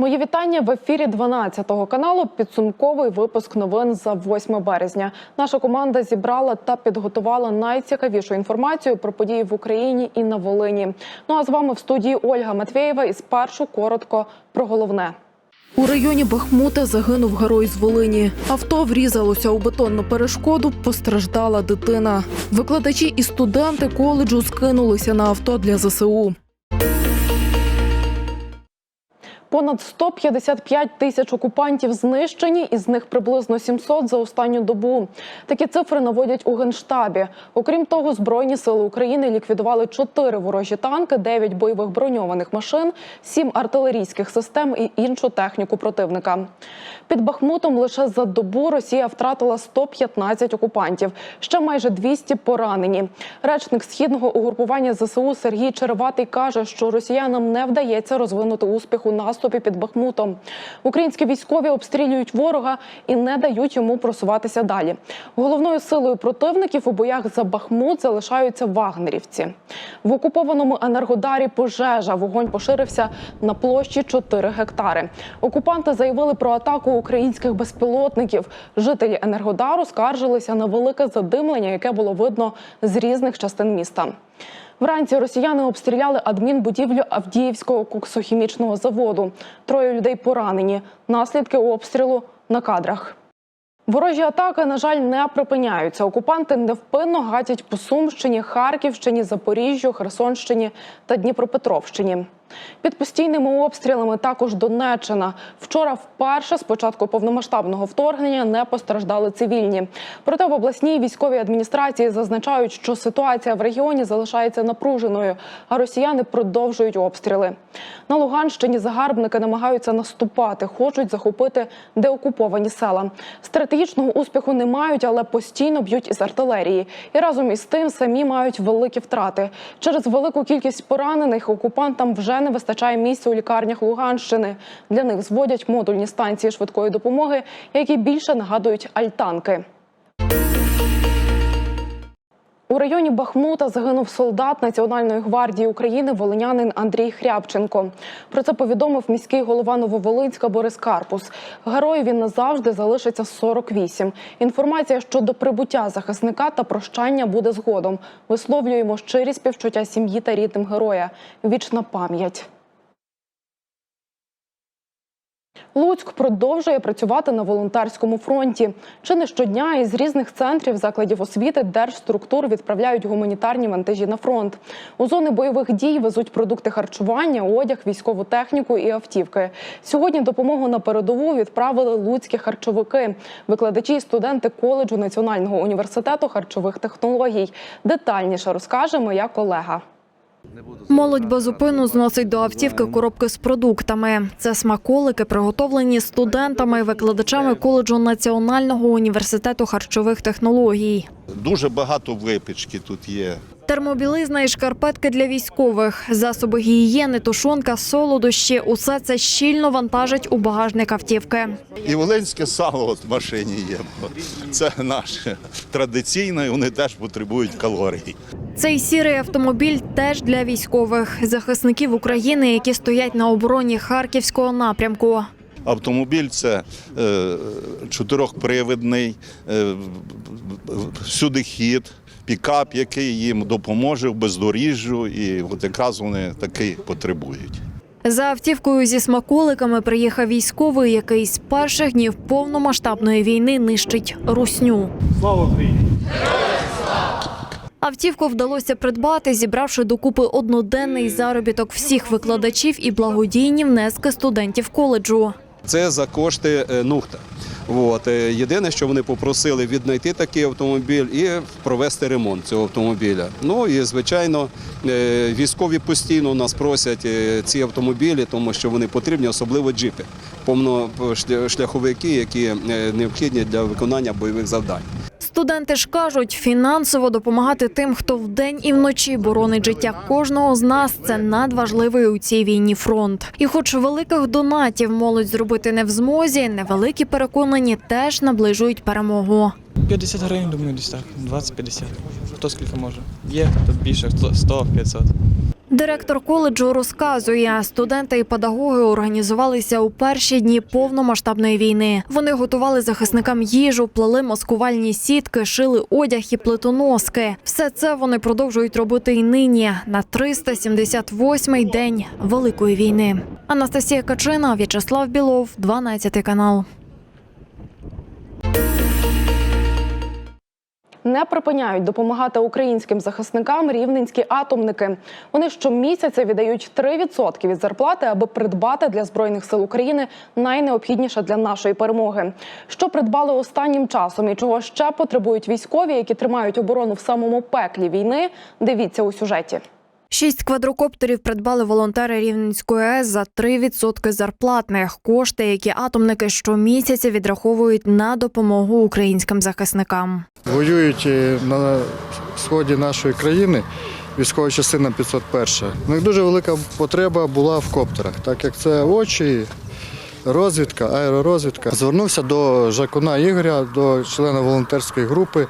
Мої вітання в ефірі 12 каналу. Підсумковий випуск новин за 8 березня. Наша команда зібрала та підготувала найцікавішу інформацію про події в Україні і на Волині. Ну а з вами в студії Ольга Матвєєва. І спершу коротко про головне. У районі Бахмута загинув герой з Волині. Авто врізалося у бетонну перешкоду. Постраждала дитина. Викладачі і студенти коледжу скинулися на авто для ЗСУ. Понад 155 тисяч окупантів знищені, із них приблизно 700 за останню добу. Такі цифри наводять у генштабі. Окрім того, збройні сили України ліквідували 4 ворожі танки, 9 бойових броньованих машин, 7 артилерійських систем і іншу техніку противника. Під Бахмутом лише за добу Росія втратила 115 окупантів, ще майже 200 поранені. Речник східного угрупування ЗСУ Сергій Череватий каже, що росіянам не вдається розвинути успіх у наступі під Бахмутом. Українські військові обстрілюють ворога і не дають йому просуватися далі. Головною силою противників у боях за Бахмут залишаються вагнерівці. В окупованому енергодарі пожежа вогонь поширився на площі 4 гектари. Окупанти заявили про атаку українських безпілотників. Жителі енергодару скаржилися на велике задимлення, яке було видно з різних частин міста. Вранці росіяни обстріляли адмінбудівлю Авдіївського коксохімічного заводу. Троє людей поранені. Наслідки обстрілу на кадрах. Ворожі атаки, на жаль, не припиняються. Окупанти невпинно гатять по Сумщині, Харківщині, Запоріжжю, Херсонщині та Дніпропетровщині. Під постійними обстрілами також Донеччина. Вчора вперше з початку повномасштабного вторгнення не постраждали цивільні. Проте в обласній військовій адміністрації зазначають, що ситуація в регіоні залишається напруженою, а росіяни продовжують обстріли. На Луганщині загарбники намагаються наступати, хочуть захопити деокуповані села. Стратегічного успіху не мають, але постійно б'ють із артилерії. І разом із тим самі мають великі втрати. Через велику кількість поранених окупантам вже не вистачає місця у лікарнях Луганщини. Для них зводять модульні станції швидкої допомоги, які більше нагадують альтанки. У районі Бахмута загинув солдат Національної гвардії України волинянин Андрій Хрябченко. Про це повідомив міський голова Нововолинська Борис Карпус. Герою він назавжди залишиться 48. Інформація щодо прибуття захисника та прощання буде згодом. Висловлюємо щирі співчуття сім'ї та рідним героя. Вічна пам'ять. Луцьк продовжує працювати на волонтерському фронті. Чи не щодня із різних центрів закладів освіти держструктур відправляють гуманітарні вантажі на фронт. У зони бойових дій везуть продукти харчування, одяг, військову техніку і автівки. Сьогодні допомогу на передову відправили луцькі харчовики, викладачі і студенти коледжу Національного університету харчових технологій. Детальніше розкаже моя колега. Молодь безупину зносить до автівки коробки з продуктами. Це смаколики, приготовлені студентами і викладачами коледжу Національного університету харчових технологій. Дуже багато випічки тут є. Термобілизна і шкарпетки для військових, засоби гігієни, тушонка, солодощі – усе це щільно вантажить у багажник автівки. І волинське сало от в машині є. Це наше традиційне, і вони теж потребують калорій. Цей сірий автомобіль теж для військових захисників України, які стоять на обороні харківського напрямку. Автомобіль це е, чотирьохпривідний, е, всюди хід, пікап, який їм допоможе в бездоріжжю, і от якраз вони такий потребують. За автівкою зі смаколиками приїхав військовий, який з перших днів повномасштабної війни нищить русню. Слава Україні! Автівку вдалося придбати, зібравши докупи одноденний заробіток всіх викладачів і благодійні внески студентів коледжу. Це за кошти е, Нухта. От. е, Єдине, що вони попросили віднайти такий автомобіль і провести ремонт цього автомобіля. Ну і звичайно, е, військові постійно нас просять е, ці автомобілі, тому що вони потрібні, особливо джипи, повношляховики, які необхідні для виконання бойових завдань. Студенти ж кажуть, фінансово допомагати тим, хто вдень і вночі боронить життя кожного з нас, це надважливий у цій війні фронт. І, хоч великих донатів молодь зробити не в змозі, невеликі переконані теж наближують перемогу. 50 гривень, думаю, десь так. 20-50. Хто скільки може. Є, хто більше, хто 100, 500. Директор коледжу розказує, студенти і педагоги організувалися у перші дні повномасштабної війни. Вони готували захисникам їжу, плели маскувальні сітки, шили одяг і плитоноски. Все це вони продовжують робити і нині на 378-й день великої війни. Анастасія Качина, В'ячеслав Білов, 12 канал. Не припиняють допомагати українським захисникам рівненські атомники. Вони щомісяця віддають 3% від зарплати, аби придбати для збройних сил України найнеобхідніше для нашої перемоги. Що придбали останнім часом і чого ще потребують військові, які тримають оборону в самому пеклі війни? Дивіться у сюжеті. Шість квадрокоптерів придбали волонтери Рівненської АЕС за 3% зарплатних кошти, які атомники щомісяця відраховують на допомогу українським захисникам. Воюють на сході нашої країни. Військова частина 501. У них дуже велика потреба була в коптерах, так як це очі, розвідка, аеророзвідка. Звернувся до Жакуна Ігоря, до члена волонтерської групи,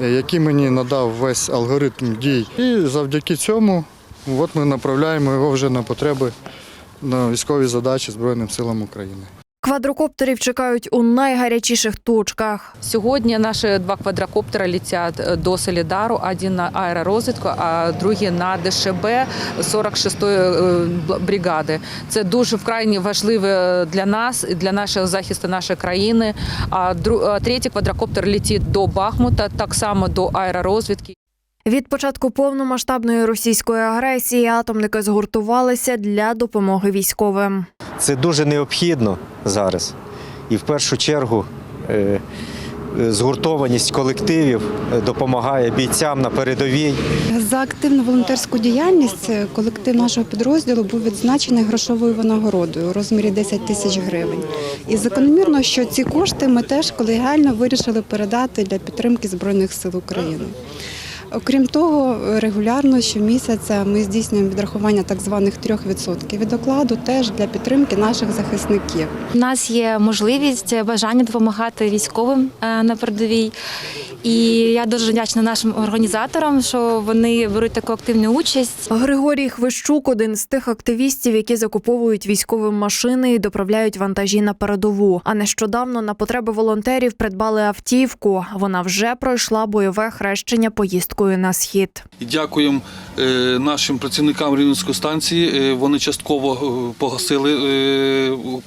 який мені надав весь алгоритм дій. І завдяки цьому от ми направляємо його вже на потреби на військові задачі Збройним силам України. Квадрокоптерів чекають у найгарячіших точках. Сьогодні наші два квадрокоптери летять е, до Солідару, один на аеророзвідку, а другий на ДШБ 46-ї е, бригади. Це дуже вкрай важливо для нас і для нашого захисту нашої країни. А третій квадрокоптер летить до Бахмута, так само до аеророзвідки. Від початку повномасштабної російської агресії атомники згуртувалися для допомоги військовим. Це дуже необхідно зараз. І в першу чергу е, згуртованість колективів допомагає бійцям на передовій. За активну волонтерську діяльність е, колектив нашого підрозділу був відзначений грошовою винагородою у розмірі 10 тисяч гривень. І закономірно, що ці кошти ми теж колегіально вирішили передати для підтримки Збройних сил України. Окрім того, регулярно щомісяця ми здійснюємо відрахування так званих 3% від окладу теж для підтримки наших захисників. У нас є можливість бажання допомагати військовим е, на передовій. І я дуже вдячна нашим організаторам, що вони беруть таку активну участь. Григорій Хвищук один з тих активістів, які закуповують військові машини і доправляють вантажі на передову. А нещодавно на потреби волонтерів придбали автівку. Вона вже пройшла бойове хрещення поїздкою на схід. Дякуємо е, нашим працівникам Рівненської станції. Е, Вони частково е, погасили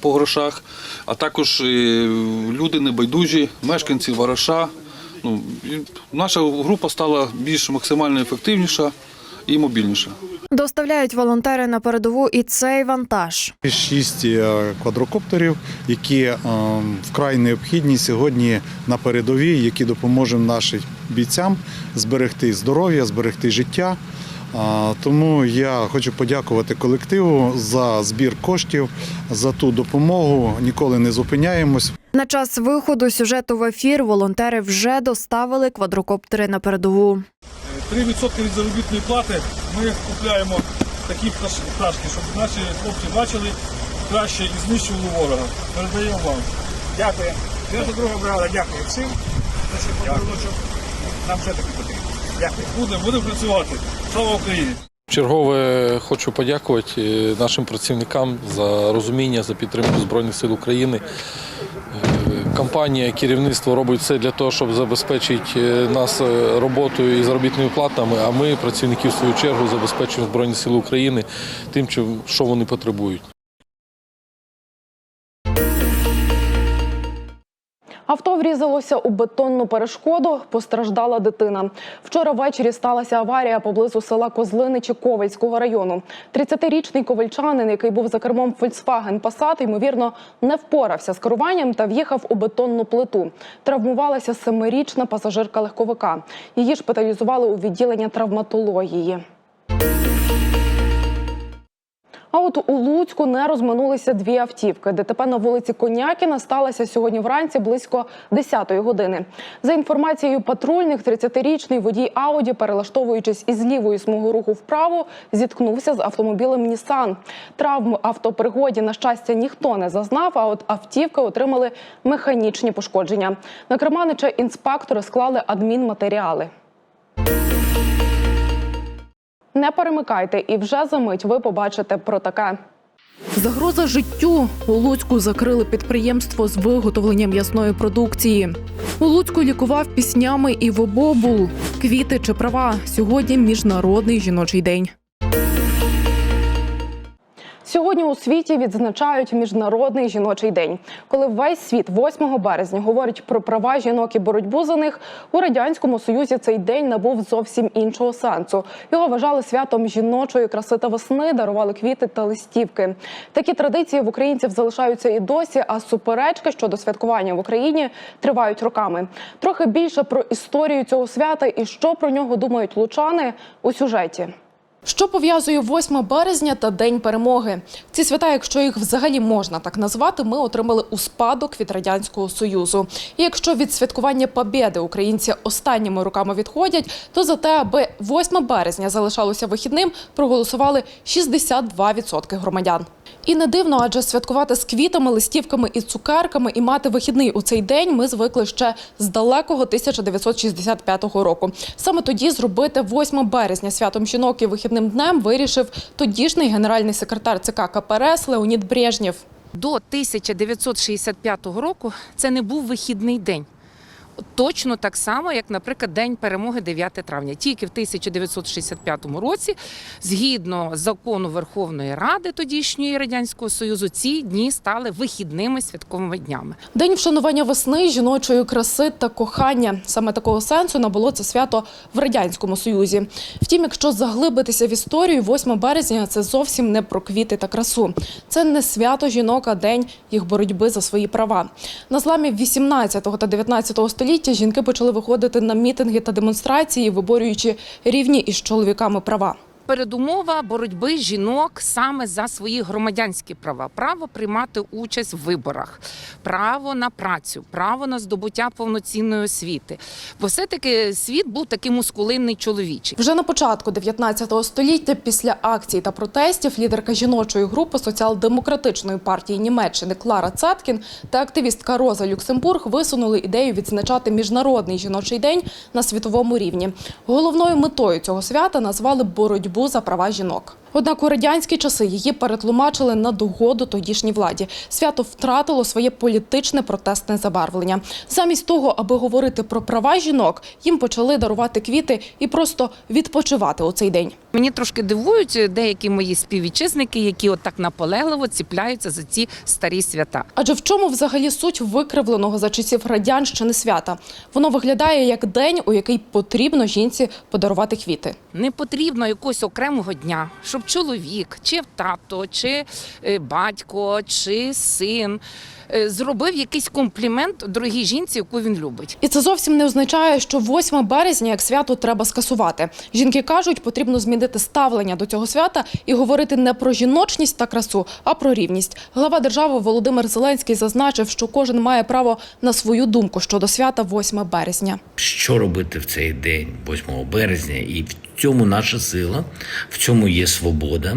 по грошах, а також люди небайдужі, мешканці Вараша. Ну, наша група стала більш максимально ефективніша і мобільніша. Доставляють волонтери на передову і цей вантаж. Шість е, квадрокоптерів, які е, вкрай необхідні сьогодні на передовій, які допоможуть нашим бійцям зберегти здоров'я, зберегти життя. Тому я хочу подякувати колективу за збір коштів, за ту допомогу. Ніколи не зупиняємось. На час виходу сюжету в ефір волонтери вже доставили квадрокоптери на передову. 3% від заробітної плати ми купляємо такі пташ- пташки, щоб наші хлопці бачили краще і знищували ворога. Передаємо вам. Дякую. Наша друга бригада, дякую всім. Це подарунок. Нам все таки потрібно. Дякую. Будемо, будемо працювати. Слава Україні! Чергове хочу подякувати е, нашим працівникам за розуміння, за підтримку Збройних сил України. Компанія, керівництво робить все для того, щоб забезпечити е, нас е, роботою і заробітними платами. А ми, працівників в свою чергу, забезпечуємо Збройні Сили України тим, що вони потребують. Авто врізалося у бетонну перешкоду. Постраждала дитина. Вчора ввечері сталася аварія поблизу села Козлиничі Ковальського району. 30-річний ковальчанин, який був за кермом Volkswagen Passat, ймовірно, не впорався з керуванням та в'їхав у бетонну плиту. Травмувалася семирічна пасажирка легковика. Її шпиталізували у відділення травматології. А от у Луцьку не розминулися дві автівки. ДТП на вулиці Конякіна сталося сьогодні вранці близько 10-ї години. За інформацією патрульних, 30-річний водій Ауді, перелаштовуючись із лівої смуги руху вправо, зіткнувся з автомобілем Нісан. Травм автопригоді, на щастя, ніхто не зазнав. А от автівки отримали механічні пошкодження. На Керманича інспектори склали адмінматеріали. Не перемикайте, і вже за мить ви побачите про таке. Загроза життю у Луцьку закрили підприємство з виготовлення м'ясної продукції. У Луцьку лікував піснями і вобобул, Квіти чи права. Сьогодні міжнародний жіночий день. Сьогодні у світі відзначають міжнародний жіночий день. Коли весь світ 8 березня говорить про права жінок і боротьбу за них, у радянському союзі цей день набув зовсім іншого сенсу. Його вважали святом жіночої краси та весни, дарували квіти та листівки. Такі традиції в українців залишаються і досі. А суперечки щодо святкування в Україні тривають роками. Трохи більше про історію цього свята і що про нього думають лучани у сюжеті. Що пов'язує 8 березня та День перемоги? Ці свята, якщо їх взагалі можна так назвати, ми отримали у спадок від радянського союзу. І якщо від святкування Побєди українці останніми роками відходять, то за те, аби 8 березня залишалося вихідним, проголосували 62% громадян. І не дивно, адже святкувати з квітами, листівками і цукерками і мати вихідний у цей день ми звикли ще з далекого 1965 року. Саме тоді зробити 8 березня святом жінок і вихідним днем вирішив тодішній генеральний секретар ЦК КПРС Леонід Брежнєв. До 1965 року це не був вихідний день. Точно так само, як, наприклад, День перемоги 9 травня. Тільки в 1965 році, згідно закону Верховної Ради тодішньої радянського союзу, ці дні стали вихідними святковими днями. День вшанування весни, жіночої краси та кохання. Саме такого сенсу набуло це свято в радянському союзі. Втім, якщо заглибитися в історію, 8 березня це зовсім не про квіти та красу. Це не свято жінок, а день їх боротьби за свої права. На зламі 18 та 19 століття жінки почали виходити на мітинги та демонстрації, виборюючи рівні із чоловіками права. Передумова боротьби жінок саме за свої громадянські права, право приймати участь в виборах, право на працю, право на здобуття повноцінної освіти. Бо все-таки світ був такий мускулинний чоловічий. Вже на початку 19 століття, після акцій та протестів, лідерка жіночої групи соціал-демократичної партії Німеччини Клара Цаткін та активістка Роза Люксембург висунули ідею відзначати міжнародний жіночий день на світовому рівні. Головною метою цього свята назвали боротьбу за права жінок. Однак у радянські часи її перетлумачили на догоду тодішній владі. Свято втратило своє політичне протестне забарвлення. Замість того, аби говорити про права жінок, їм почали дарувати квіти і просто відпочивати у цей день. Мені трошки дивують деякі мої співвітчизники, які отак наполегливо ціпляються за ці старі свята. Адже в чому взагалі суть викривленого за часів радянщини свята? Воно виглядає як день, у який потрібно жінці подарувати квіти. Не потрібно якогось окремого дня, щоб чоловік, чи тато, чи е, батько, чи син е, зробив якийсь комплімент дорогій жінці, яку він любить. І це зовсім не означає, що 8 березня як свято треба скасувати. Жінки кажуть, потрібно змінити ставлення до цього свята і говорити не про жіночність та красу, а про рівність. Глава держави Володимир Зеленський зазначив, що кожен має право на свою думку щодо свята 8 березня. що робити в цей день, 8 березня, і в цьому наша сила, в цьому є свобода.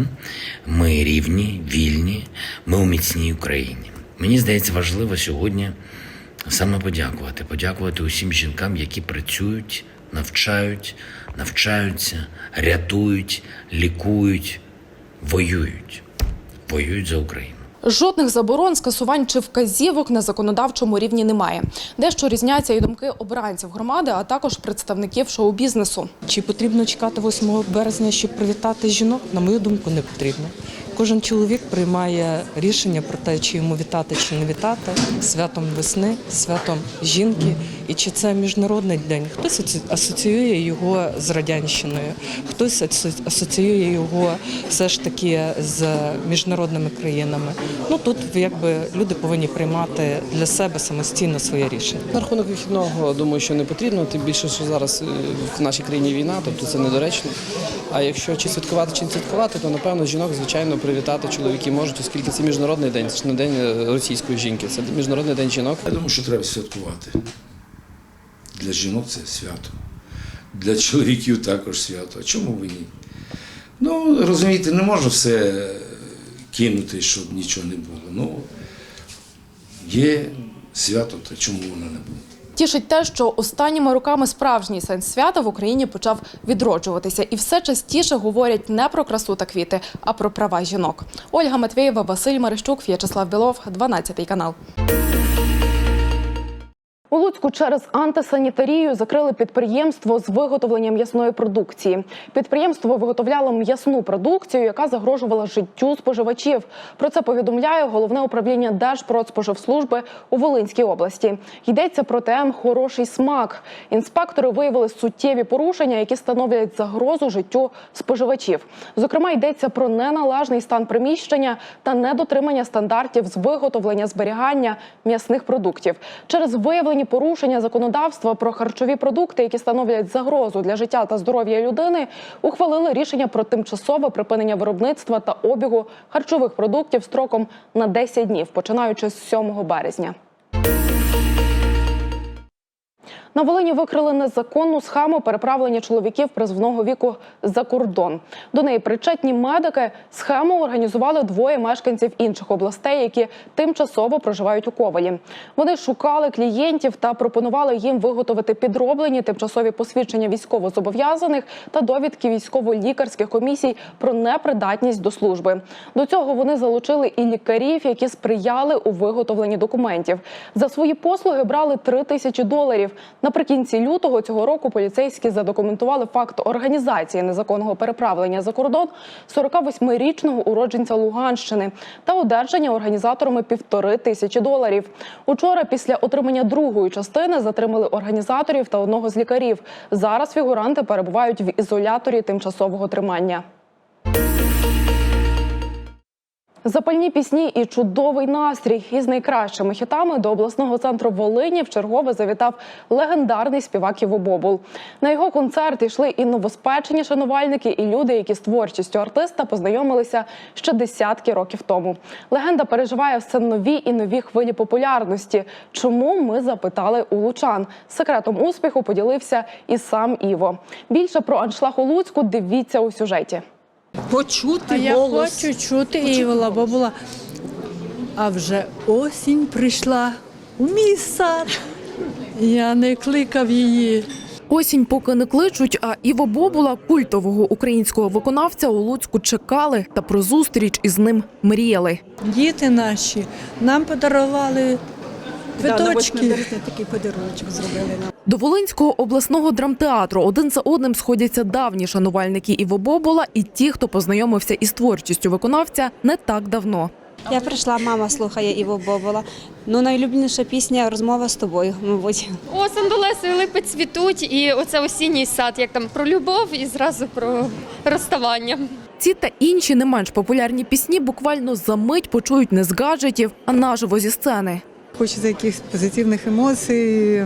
Ми рівні, вільні, ми у міцній Україні. Мені здається, важливо сьогодні саме подякувати. Подякувати усім жінкам, які працюють, навчають, навчаються, рятують, лікують, воюють, воюють за Україну. Жодних заборон, скасувань чи вказівок на законодавчому рівні немає. Дещо різняться і думки обранців громади, а також представників шоу-бізнесу. Чи потрібно чекати 8 березня, щоб привітати жінок? На мою думку, не потрібно. Кожен чоловік приймає рішення про те, чи йому вітати, чи не вітати святом весни, святом жінки, і чи це міжнародний день. Хтось асоціює його з радянщиною, хтось асоціює його все ж таки з міжнародними країнами. Ну тут якби люди повинні приймати для себе самостійно своє рішення. На рахунок вихідного, думаю, що не потрібно, тим більше, що зараз е, в нашій країні війна, тобто це недоречно. А якщо чи святкувати, чи не святкувати, то напевно жінок, звичайно, привітати чоловіки можуть, оскільки це міжнародний день, це не день е, російської жінки, це міжнародний день жінок. Я думаю, що треба святкувати. Для жінок це свято. Для чоловіків також свято. А чому ви ні? Ну, розумієте, не можна все кинути, щоб нічого не було. Ну, є свято, то чому воно не було? Тішить те, що останніми роками справжній сенс свята в Україні почав відроджуватися, і все частіше говорять не про красу та квіти, а про права жінок. Ольга Матвєєва, Василь Марищук, В'ячеслав Білов, 12 канал. У Луцьку через антисанітарію закрили підприємство з виготовлення м'ясної продукції. Підприємство виготовляло м'ясну продукцію, яка загрожувала життю споживачів. Про це повідомляє головне управління Держпродспоживслужби у Волинській області. Йдеться про ТМ Хороший смак. Інспектори виявили суттєві порушення, які становлять загрозу життю споживачів. Зокрема, йдеться про неналежний стан приміщення та недотримання стандартів з виготовлення зберігання м'ясних продуктів. Через виявлені порушення законодавства про харчові продукти, які становлять загрозу для життя та здоров'я людини, ухвалили рішення про тимчасове припинення виробництва та обігу харчових продуктів строком на 10 днів, починаючи з 7 березня. На Волині викрили незаконну схему переправлення чоловіків призовного віку за кордон. До неї причетні медики. Схему організували двоє мешканців інших областей, які тимчасово проживають у Ковалі. Вони шукали клієнтів та пропонували їм виготовити підроблені тимчасові посвідчення військовозобов'язаних та довідки військово-лікарських комісій про непридатність до служби. До цього вони залучили і лікарів, які сприяли у виготовленні документів. За свої послуги брали 3 тисячі доларів. Наприкінці лютого цього року поліцейські задокументували факт організації незаконного переправлення за кордон 48-річного уродженця Луганщини та одержання організаторами півтори тисячі доларів. Учора, після отримання другої частини, затримали організаторів та одного з лікарів. Зараз фігуранти перебувають в ізоляторі тимчасового тримання. Запальні пісні і чудовий настрій із найкращими хітами до обласного центру Волині вчергове завітав легендарний співак Іво Бобул. На його концерт йшли і новоспечені шанувальники, і люди, які з творчістю артиста познайомилися ще десятки років тому. Легенда переживає все нові і нові хвилі популярності. Чому ми запитали у лучан? Секретом успіху поділився і сам Іво. Більше про аншлаг у Луцьку дивіться у сюжеті. Почути А я хочу чути бо була. А вже осінь прийшла у мій сад. Я не кликав її. Осінь поки не кличуть, а Іво Бобула, культового українського виконавця, у Луцьку чекали та про зустріч із ним мріяли. Діти наші нам подарували квиточки. такий подарунок зробили нам. До Волинського обласного драмтеатру один за одним сходяться давні шанувальники Іво Бобула і ті, хто познайомився із творчістю виконавця не так давно. Я прийшла, мама слухає Іво Бобола. Ну, найулюбленіша пісня розмова з тобою, мабуть. О, сандолеси і липи цвітуть, і оце осінній сад, як там про любов і зразу про розставання. Ці та інші не менш популярні пісні буквально за мить почують не з гаджетів, а наживо зі сцени. Хочеться якихось позитивних емоцій.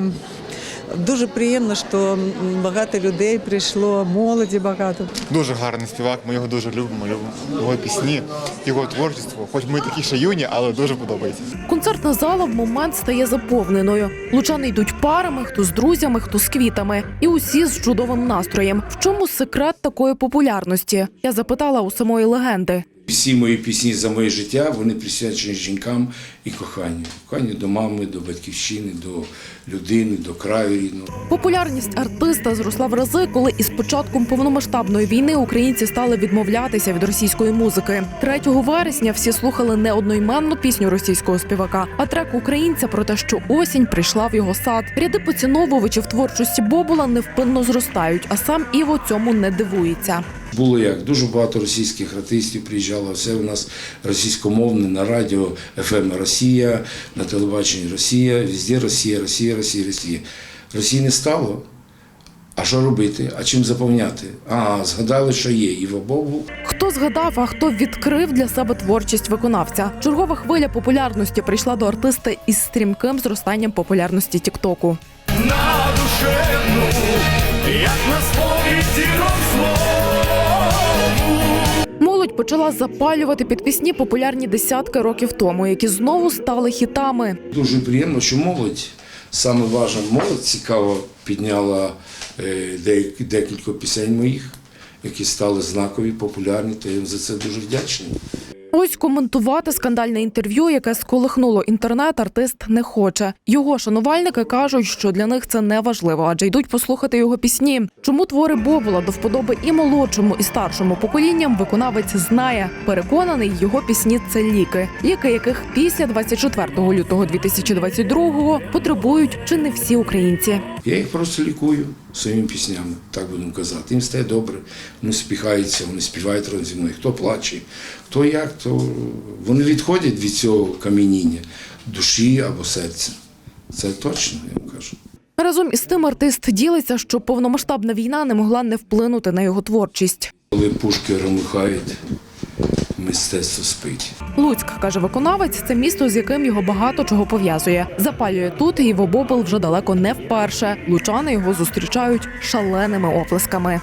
Дуже приємно, що багато людей прийшло, молоді багато. Дуже гарний співак, ми його дуже любимо, любимо його пісні, його творчество. Хоч ми такі ще юні, але дуже подобається. Концертна зала в момент стає заповненою. Лучани йдуть парами, хто з друзями, хто з квітами, і усі з чудовим настроєм. В чому секрет такої популярності? Я запитала у самої легенди. Всі мої пісні за моє життя вони присвячені жінкам і коханню. Коханню до мами, до батьківщини, до людини, до краю рідного. Популярність артиста зросла в рази, коли із початком повномасштабної війни українці стали відмовлятися від російської музики. 3 вересня всі слухали не одноіменну пісню російського співака, а трек українця про те, що осінь прийшла в його сад. Ряди поціновувачів творчості Бобула невпинно зростають, а сам Іво цьому не дивується. Було як дуже багато російських артистів приїжджало. Все у нас російськомовне на радіо ФМ Росія, на телебаченні Росія, везде Росія, Росія, Росія, Росія. Росії не стало. А що робити? А чим заповняти? А, згадали, що є Іво Бобул. Хто згадав, а хто відкрив для себе творчість виконавця? Чергова хвиля популярності прийшла до артиста із стрімким зростанням популярності Тіктоку. На душевну, як на сповіді Молодь почала запалювати під пісні популярні десятки років тому, які знову стали хітами. Дуже приємно, що молодь, саме важливо, молодь цікаво підняла е, декілька пісень моїх, які стали знакові, популярні, то я їм за це дуже вдячний. Ось коментувати скандальне інтерв'ю, яке сколихнуло інтернет, артист не хоче. Його шанувальники кажуть, що для них це не важливо, адже йдуть послухати його пісні. Чому твори Бобула до вподоби і молодшому, і старшому поколінням виконавець знає. Переконаний, його пісні це ліки, ліки, яких після 24 лютого 2022-го потребують чи не всі українці. Я їх просто лікую своїми піснями, так будемо казати. Їм стає добре, вони спіхаються, вони співають разом зі мною. Хто плаче, хто як, то вони відходять від цього камініння душі або серця. Це точно, я вам кажу. Разом із тим артист ділиться, що повномасштабна війна не могла не вплинути на його творчість. Коли пушки ромихають, мистецтво спить. Луцьк каже виконавець, це місто, з яким його багато чого пов'язує. Запалює тут і в Бобол вже далеко не вперше. Лучани його зустрічають шаленими оплесками.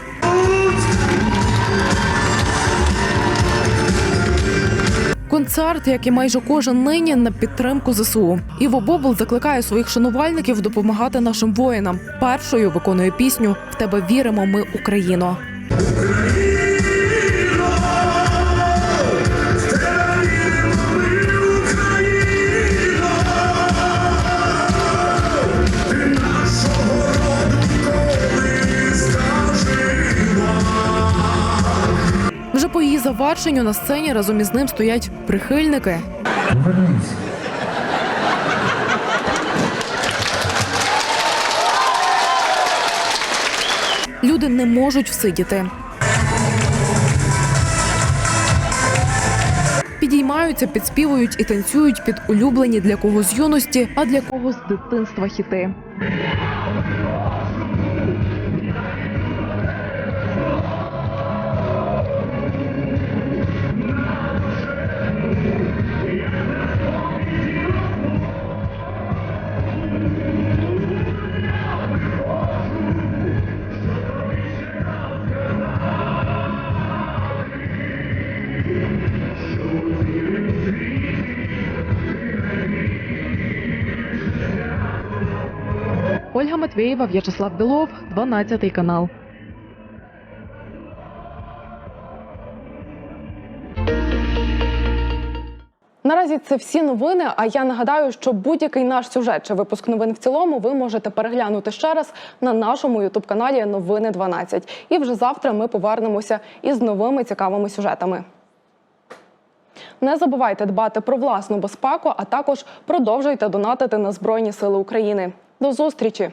Концерт, як і майже кожен нині, на підтримку ЗСУ. Іво Бобл закликає своїх шанувальників допомагати нашим воїнам. Першою виконує пісню В тебе віримо, ми Україно. Завершенню на сцені разом із ним стоять прихильники. Люди не можуть всидіти. Підіймаються, підспівують і танцюють під улюблені для когось з юності, а для когось з дитинства хіти. Ольга Матвєєва, В'ячеслав Білов, 12 канал. Наразі це всі новини. А я нагадаю, що будь-який наш сюжет чи випуск новин в цілому ви можете переглянути ще раз на нашому ютуб каналі Новини 12. І вже завтра ми повернемося із новими цікавими сюжетами. Не забувайте дбати про власну безпеку, а також продовжуйте донатити на Збройні Сили України. До зустрічі!